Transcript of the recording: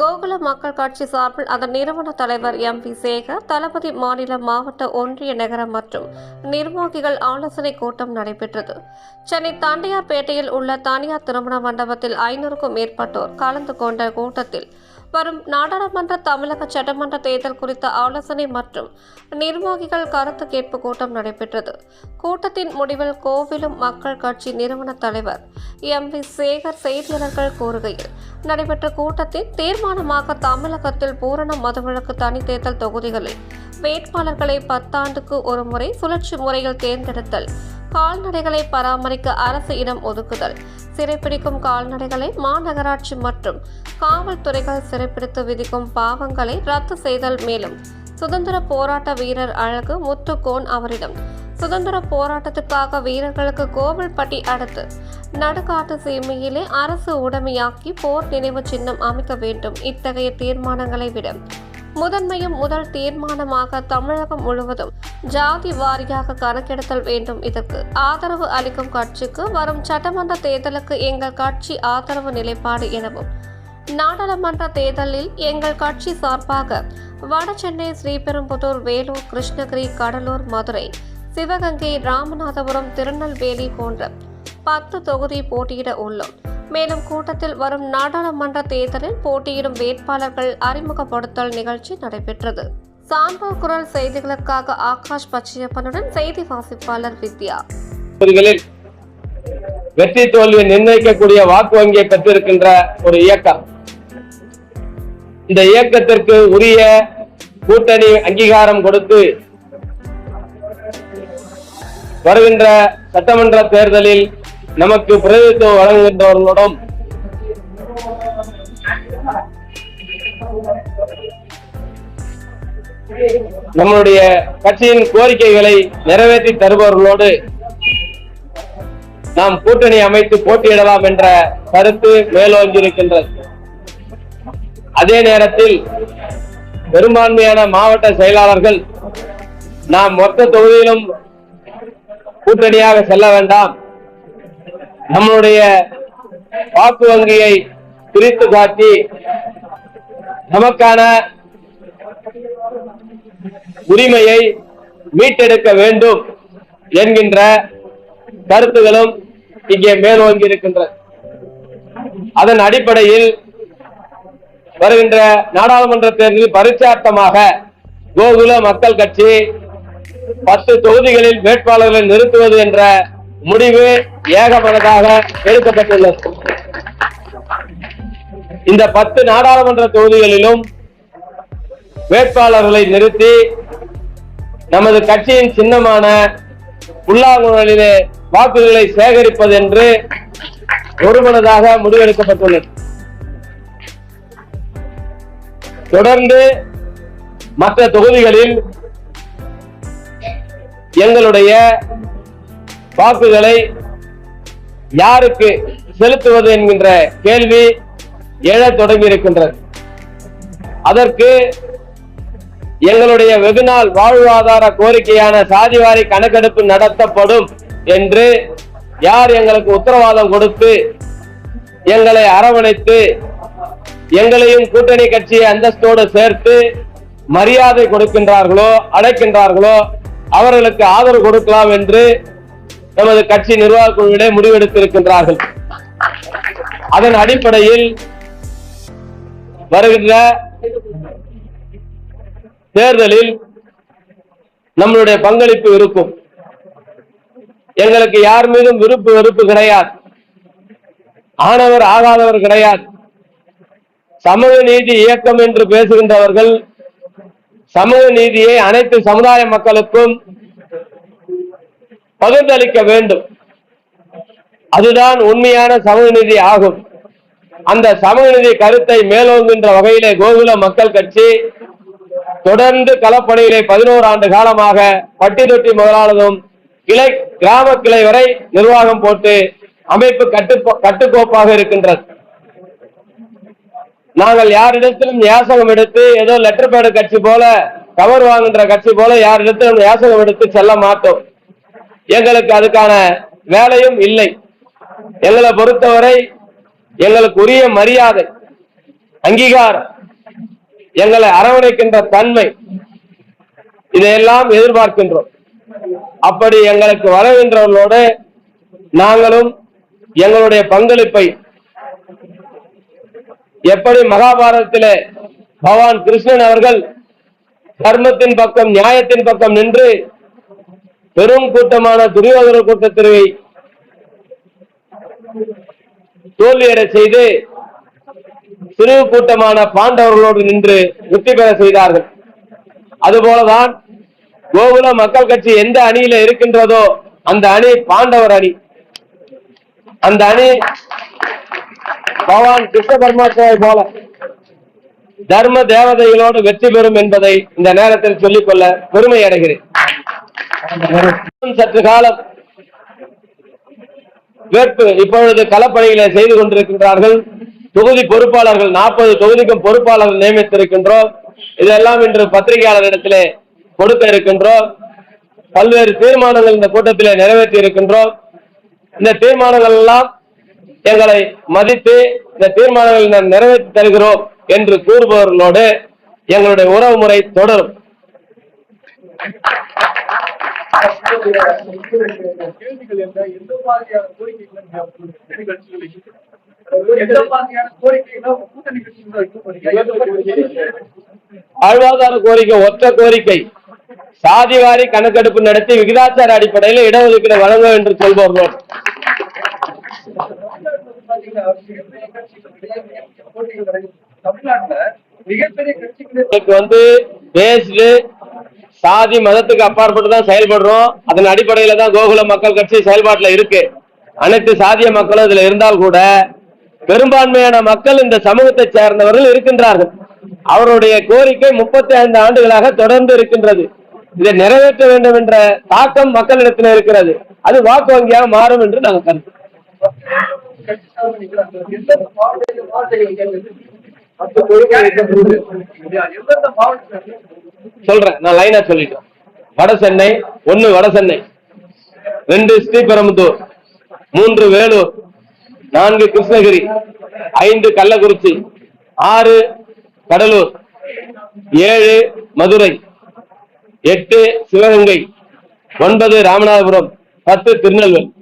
கோகுல மக்கள் கட்சி சார்பில் அதன் நிறுவன தலைவர் எம் பி சேகர் தளபதி மாநில மாவட்ட ஒன்றிய நகர மற்றும் நிர்வாகிகள் ஆலோசனை கூட்டம் நடைபெற்றது. சென்னை தண்டையார்பேட்டையில் உள்ள தனியார் திருமண மண்டபத்தில் ஐநூறுக்கும் மேற்பட்டோர் கலந்து கொண்ட கூட்டத்தில் வரும் நாடாளுமன்ற தமிழக சட்டமன்ற தேர்தல் குறித்த ஆலோசனை மற்றும் நிர்வாகிகள் கருத்து கேட்பு கூட்டம் நடைபெற்றது. கூட்டத்தின் முடிவில் கோவிலும் மக்கள் கட்சி நிறுவன தலைவர் எம் வி சேகர் செய்தியாளர்கள் கூறுகையில் நடைபெற்ற கூட்டத்தில் தீர்மானமாக தமிழகத்தில் பூரண மதுவிலக்கு தனி தேர்தல் தொகுதிகளில் வேட்பாளர்களை பத்தாண்டுக்கு ஒரு முறை சுழற்சி முறையில் தேர்ந்தெடுத்தல் கால்நடைகளை பராமரிக்க அரசு இடம் ஒதுக்குதல் சிறைப்பிடிக்கும் கால்நடைகளை மாநகராட்சி மற்றும் காவல்துறைகள் சிறைப்பிடித்து விதிக்கும் பாவங்களை ரத்து செய்தல் மேலும் சுதந்திர போராட்ட வீரர் அழகு முத்துக்கோன் அவரிடம் சுதந்திர போராட்டத்துக்காக வீரர்களுக்கு கோவில்பட்டி அடுத்து நடுக்காட்டு சீமையிலே அரசு உடைமையாக்கி போர் நினைவு சின்னம் அமைக்க வேண்டும். இத்தகைய தீர்மானங்களை விட முதன்மையும் முதல் தீர்மானமாக தமிழகம் முழுவதும் ஜாதி வாரியாக கணக்கெடுத்தல் வேண்டும். இதற்கு ஆதரவு அளிக்கும் கட்சிக்கு வரும் சட்டமன்ற தேர்தலுக்கு எங்கள் கட்சி ஆதரவு நிலைப்பாடு எனவும் நாடாளுமன்ற தேர்தலில் எங்கள் கட்சி சார்பாக வட சென்னை ஸ்ரீபெரும்புதூர் வேலூர் கிருஷ்ணகிரி கடலூர் மதுரை சிவகங்கை ராமநாதபுரம் திருநெல்வேலி போன்ற பத்து தொகுதி போட்டியிட உள்ளோம். மேலும் கூட்டத்தில் வரும் நாடாளுமன்ற தேர்தலில் போட்டியிடும் வேட்பாளர்கள் அறிமுகப்படுத்தல் நிகழ்ச்சி நடைபெற்றது. சான்றோர் குரல் செய்திகளுக்காக ஆகாஷ் பச்சையப்பனுடன் செய்தி வாசிப்பாளர் வித்யா. வெற்றி தோல்வியை நிர்ணயிக்கக்கூடிய வாக்கு வங்கியை பெற்றிருக்கின்ற ஒரு இயக்கம். இந்த இயக்கத்திற்கு உரிய கூட்டணி அங்கீகாரம் கொடுத்து வருகின்ற சட்டமன்ற தேர்தலில் நமக்கு பிரதிநிதித்துவம் வழங்குகின்றவர்களுடன் நம்மளுடைய கட்சியின் கோரிக்கைகளை நிறைவேற்றி தருபவர்களோடு நாம் கூட்டணி அமைத்து போட்டியிடலாம் என்ற கருத்து மேலோங்கியிருக்கின்றது. அதே நேரத்தில் பெரும்பான்மையான மாவட்ட செயலாளர்கள் நாம் மொத்த தொகுதியிலும் கூட்டணியாக செல்ல வேண்டாம். நம்மளுடைய வாக்கு வங்கியை பிரித்து காட்டி நமக்கான உரிமையை மீட்டெடுக்க வேண்டும் என்கின்ற கருத்துகளும் இங்கே மேலோங்கி இருக்கின்றது அதன் அடிப்படையில் வருகின்ற நாடாளுமன்ற தேர்தலில் பரிச்சார்த்தமாக கோகுல மக்கள் கட்சி பத்து தொகுதிகளில் வேட்பாளர்களை நிறுத்துவது என்ற முடிவு ஏகமனதாக எடுக்கப்பட்டுள்ளது. இந்த பத்து நாடாளுமன்ற தொகுதிகளிலும் வேட்பாளர்களை நிறுத்தி நமது கட்சியின் சின்னமான புல்லாங்குழலிலே வாக்குகளை சேகரிப்பது என்று ஒருமனதாக முடிவெடுக்கப்பட்டுள்ளது. தொடர்ந்து மற்ற தொகுதிகளில் எங்களுடைய வாக்குகளை யாருக்கு செலுத்துவது என்கின்ற கேள்வி எழத் தொடங்கி இருக்கின்றது அதற்கு எங்களுடைய வெகுநாள் வாழ்வாதார கோரிக்கையான சாதிவாரி கணக்கெடுப்பு நடத்தப்படும் என்று யார் எங்களுக்கு உத்தரவாதம் கொடுத்து எங்களை அரவணைத்து எங்களையும் கூட்டணி கட்சியை அந்தஸ்தோடு சேர்த்து மரியாதை கொடுக்கின்றார்களோ அழைக்கின்றார்களோ அவர்களுக்கு ஆதரவு கொடுக்கலாம் என்று நமது கட்சி நிர்வாக குழுவிலே முடிவெடுத்திருக்கின்றார்கள். அதன் அடிப்படையில் வருகின்ற தேர்தலில் நம்மளுடைய பங்களிப்பு இருக்கும். எங்களுக்கு யார் மீதும் விருப்பு வெறுப்பு கிடையாது. ஆனவர் ஆகாதவர் கிடையாது. சமூக நீதி இயக்கம் என்று பேசுகின்றவர்கள் சமூக நீதியை அனைத்து சமுதாய மக்களுக்கும் பகிர்ந்தளிக்க வேண்டும். அதுதான் உண்மையான சமூக நீதி ஆகும். அந்த சமூக நீதி கருத்தை மேலோங்குகின்ற வகையிலே கோகுல மக்கள் கட்சி தொடர்ந்து களப்பணியிலே பதினோரு ஆண்டு காலமாக பட்டி தொட்டி முதலாளதும் கிளை கிராம கிளை வரை நிர்வாகம் போட்டு அமைப்பு கட்டு கட்டுக்கோப்பாக இருக்கின்றது. நாங்கள் யாரிடத்திலும் யாசகம் எடுத்து ஏதோ லெட்டர் பேடு கட்சி போல கவர் வாங்குகின்ற கட்சி போல யாரிடத்திலும் யாசகம் எடுத்து செல்ல மாட்டோம். எங்களுக்கு அதுக்கான வேலையும் இல்லை. எங்களை பொறுத்தவரை எங்களுக்கு உரிய மரியாதை அங்கீகாரம் எங்களை அரவணைக்கின்ற தன்மை இதையெல்லாம் எதிர்பார்க்கின்றோம். அப்படி எங்களுக்கு வரவின்றவர்களோடு நாங்களும் எங்களுடைய பங்களிப்பை எப்படி மகாபாரதத்திலே பகவான் கிருஷ்ணன் அவர்கள் தர்மத்தின் பக்கம் நியாயத்தின் பக்கம் நின்று பெரும் கூட்டமான துரியோதன கூட்டத்திற்கு தோல்வியடை செய்து சிறு கூட்டமான பாண்டவர்களோடு நின்று வெற்றி பெற செய்தார்கள். அதுபோலதான் கோகுல மக்கள் கட்சி எந்த அணியில இருக்கின்றதோ அந்த அணி பாண்டவர் அணி. அந்த அணி பகவான் கிருஷ்ண பரமாத்மாவை போல தர்ம தேவதைகளோடு வெற்றி பெறும் என்பதை இந்த நேரத்தில் சொல்லிக்கொள்ள பெருமை அடைகிறேன். சற்று காலம் வேட்பு இப்பொழுது களப்பணிகளை செய்து கொண்டிருக்கின்றார்கள். தொகுதி பொறுப்பாளர்கள் நாற்பது தொகுதிக்கும் பொறுப்பாளர்கள் நியமித்திருக்கின்றோம். இதெல்லாம் இன்று பத்திரிகையாளரிடத்திலே கொடுக்க இருக்கின்றோம். பல்வேறு தீர்மானங்கள் இந்த கூட்டத்திலே நிறைவேற்றி இருக்கின்றோம். இந்த தீர்மானங்கள் எல்லாம் எங்களை மதித்து இந்த தீர்மானங்களை நாம் நிறைவேற்றி தருகிறோம் என்று கூறுபவர்களோடு எங்களுடைய உறவு முறை தொடரும். கேள்விகள் வாழ்வாதார கோரிக்கை ஒற்ற கோரிக்கை. சாதிவாரி கணக்கெடுப்பு நடத்தி விகிதாச்சார அடிப்படையில் இடஒதுக்கீடு வழங்க என்று சொல்பவர்கள் வந்து பேஸ்டு சாதி மதத்துக்கு அப்பாற்பட்டு தான் செயல்படுறோம். அதன் அடிப்படையில தான் கோகுல மக்கள் கட்சி செயல்பாட்டுல இருக்கு. அனைத்து சாதிய மக்களும் இதுல இருந்தால் கூட பெரும்பான்மையான மக்கள் இந்த சமூகத்தை சேர்ந்தவர்கள் இருக்கின்றார்கள். அவருடைய கோரிக்கை முப்பத்தி ஐந்து ஆண்டுகளாக தொடர்ந்து இருக்கின்றது. இதை நிறைவேற்ற வேண்டும் என்ற தாக்கம் மக்களிடத்தில் இருக்கிறது. அது வாக்கு வங்கியாக மாறும் என்று நாங்கள் கருத்து சொல்றேன் நான் லைனா சொல்லிட்டேன். வட சென்னை ஒன்னு வட சென்னை. ரெண்டு ஸ்ரீபெரும்புத்தூர் மூன்று வேலூர். நான்கு கிருஷ்ணகிரி. ஐந்து கள்ளக்குறிச்சி. ஆறு கடலூர். ஏழு மதுரை. எட்டு சிவகங்கை. ஒன்பது ராமநாதபுரம். பத்து திருநெல்வேலி.